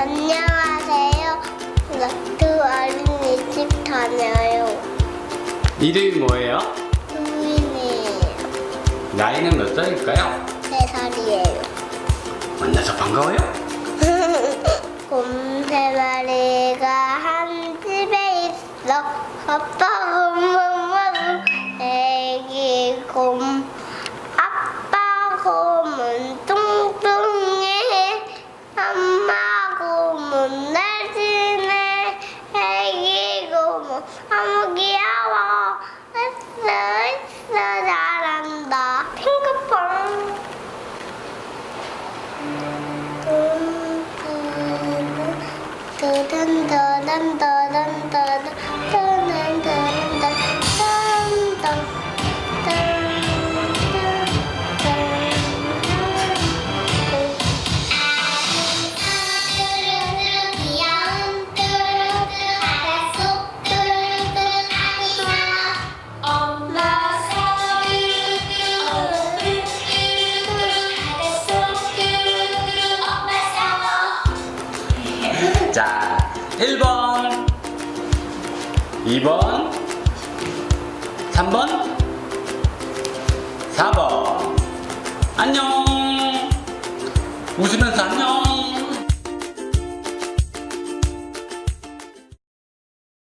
안녕하세요. 나도 어린이집 다녀요. 이름이 뭐예요? 수민이에요. 나이는 몇 살일까요? 세 살이에요. 만나서 반가워요? 곰 세 마리가 한 집에 있어. 아빠 곰은 애기 곰. 아빠 곰은 뚱뚱해. 엄마 곰은 날씬해. 애기 곰은 너무 귀여워. 있어 있어 잘한다. 핑크퐁. 따단 따단 따단 자, 1번, 2번, 3번, 4번. 안녕. 웃으면서 안녕.